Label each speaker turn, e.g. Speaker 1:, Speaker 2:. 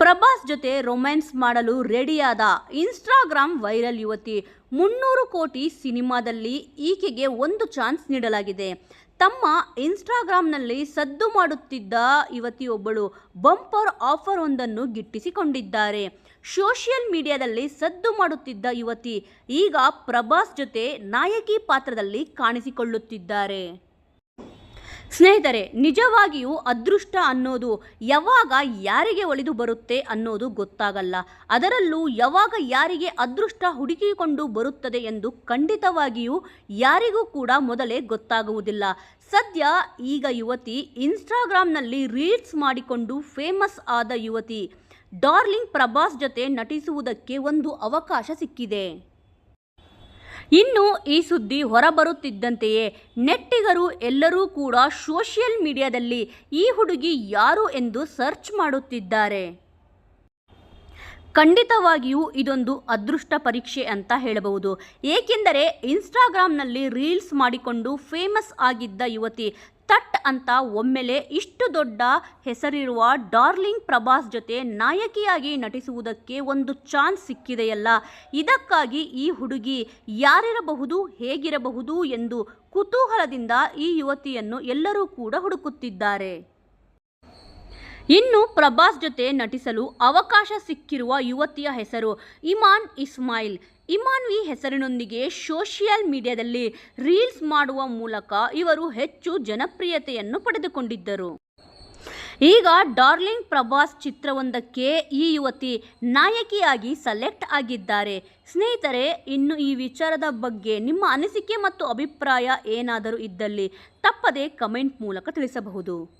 Speaker 1: ಪ್ರಭಾಸ್ ಜೊತೆ ರೊಮ್ಯಾನ್ಸ್ ಮಾಡಲು ರೆಡಿಯಾದ Instagram viral ಯುವತಿ, ಮುನ್ನೂರು ಕೋಟಿ ಸಿನಿಮಾದಲ್ಲಿ ಈಕೆಗೆ ಒಂದು ಚಾನ್ಸ್ ನೀಡಲಾಗಿದೆ. ತಮ್ಮ ಇನ್ಸ್ಟಾಗ್ರಾಮ್ನಲ್ಲಿ ಸದ್ದು ಮಾಡುತ್ತಿದ್ದ ಯುವತಿಯೊಬ್ಬಳು ಬಂಪರ್ ಆಫರ್ ಒಂದನ್ನು ಗಿಟ್ಟಿಸಿಕೊಂಡಿದ್ದಾರೆ. ಸೋಷಿಯಲ್ ಮೀಡಿಯಾದಲ್ಲಿ ಸದ್ದು ಮಾಡುತ್ತಿದ್ದ ಯುವತಿ ಈಗ ಪ್ರಭಾಸ್ ಜೊತೆ ನಾಯಕಿ ಪಾತ್ರದಲ್ಲಿ ಕಾಣಿಸಿಕೊಳ್ಳುತ್ತಿದ್ದಾರೆ. ಸ್ನೇಹಿತರೆ, ನಿಜವಾಗಿಯೂ ಅದೃಷ್ಟ ಅನ್ನೋದು ಯಾವಾಗ ಯಾರಿಗೆ ಒಳಿದು ಬರುತ್ತೆ ಅನ್ನೋದು ಗೊತ್ತಾಗಲ್ಲ. ಅದರಲ್ಲೂ ಯಾವಾಗ ಯಾರಿಗೆ ಅದೃಷ್ಟ ಹುಡುಕಿಕೊಂಡು ಬರುತ್ತದೆ ಎಂದು ಖಂಡಿತವಾಗಿಯೂ ಯಾರಿಗೂ ಕೂಡ ಮೊದಲೇ ಗೊತ್ತಾಗುವುದಿಲ್ಲ. ಸದ್ಯ ಈಗ ಯುವತಿ ಇನ್ಸ್ಟಾಗ್ರಾಮ್ನಲ್ಲಿ ರೀಲ್ಸ್ ಮಾಡಿಕೊಂಡು ಫೇಮಸ್ ಆದ ಯುವತಿ ಡಾರ್ಲಿಂಗ್ ಪ್ರಭಾಸ್ ಜೊತೆ ನಟಿಸುವುದಕ್ಕೆ ಒಂದು ಅವಕಾಶ ಸಿಕ್ಕಿದೆ. ಇನ್ನು ಈ ಸುದ್ದಿ ಹೊರಬರುತ್ತಿದ್ದಂತೆಯೇ ನೆಟ್ಟಿಗರು ಎಲ್ಲರೂ ಕೂಡ ಸೋಷಿಯಲ್ ಮೀಡಿಯಾದಲ್ಲಿ ಈ ಹುಡುಗಿ ಯಾರು ಎಂದು ಸರ್ಚ್ ಮಾಡುತ್ತಿದ್ದಾರೆ. ಖಂಡಿತವಾಗಿಯೂ ಇದೊಂದು ಅದೃಷ್ಟ ಪರೀಕ್ಷೆ ಅಂತ ಹೇಳಬಹುದು. ಏಕೆಂದರೆ ಇನ್ಸ್ಟಾಗ್ರಾಮ್ನಲ್ಲಿ ರೀಲ್ಸ್ ಮಾಡಿಕೊಂಡು ಫೇಮಸ್ ಆಗಿದ್ದ ಯುವತಿ ತಟ್ ಅಂತ ಒಮ್ಮೆಲೆ ಇಷ್ಟು ದೊಡ್ಡ ಹೆಸರಿರುವ ಡಾರ್ಲಿಂಗ್ ಪ್ರಭಾಸ್ ಜೊತೆ ನಾಯಕಿಯಾಗಿ ನಟಿಸುವುದಕ್ಕೆ ಒಂದು ಚಾನ್ಸ್ ಸಿಕ್ಕಿದೆಯಲ್ಲ. ಇದಕ್ಕಾಗಿ ಈ ಹುಡುಗಿ ಯಾರಿರಬಹುದು, ಹೇಗಿರಬಹುದು ಎಂದು ಕುತೂಹಲದಿಂದ ಈ ಯುವತಿಯನ್ನು ಎಲ್ಲರೂ ಕೂಡ ಹುಡುಕುತ್ತಿದ್ದಾರೆ. ಇನ್ನು ಪ್ರಭಾಸ್ ಜೊತೆ ನಟಿಸಲು ಅವಕಾಶ ಸಿಕ್ಕಿರುವ ಯುವತಿಯ ಹೆಸರು ಇಮಾನ್ ಇಸ್ಮಾಯಿಲ್. ಇಮಾನ್ ವಿ ಹೆಸರಿನೊಂದಿಗೆ ಸೋಷಿಯಲ್ ಮೀಡಿಯಾದಲ್ಲಿ ರೀಲ್ಸ್ ಮಾಡುವ ಮೂಲಕ ಇವರು ಹೆಚ್ಚು ಜನಪ್ರಿಯತೆಯನ್ನು ಪಡೆದುಕೊಂಡಿದ್ದರು. ಈಗ ಡಾರ್ಲಿಂಗ್ ಪ್ರಭಾಸ್ ಚಿತ್ರವೊಂದಕ್ಕೆ ಈ ಯುವತಿ ನಾಯಕಿಯಾಗಿ ಸೆಲೆಕ್ಟ್ ಆಗಿದ್ದಾರೆ. ಸ್ನೇಹಿತರೆ, ಇನ್ನು ಈ ವಿಚಾರದ ಬಗ್ಗೆ ನಿಮ್ಮ ಅನಿಸಿಕೆ ಮತ್ತು ಅಭಿಪ್ರಾಯ ಏನಾದರೂ ಇದ್ದಲ್ಲಿ ತಪ್ಪದೇ ಕಮೆಂಟ್ ಮೂಲಕ ತಿಳಿಸಬಹುದು.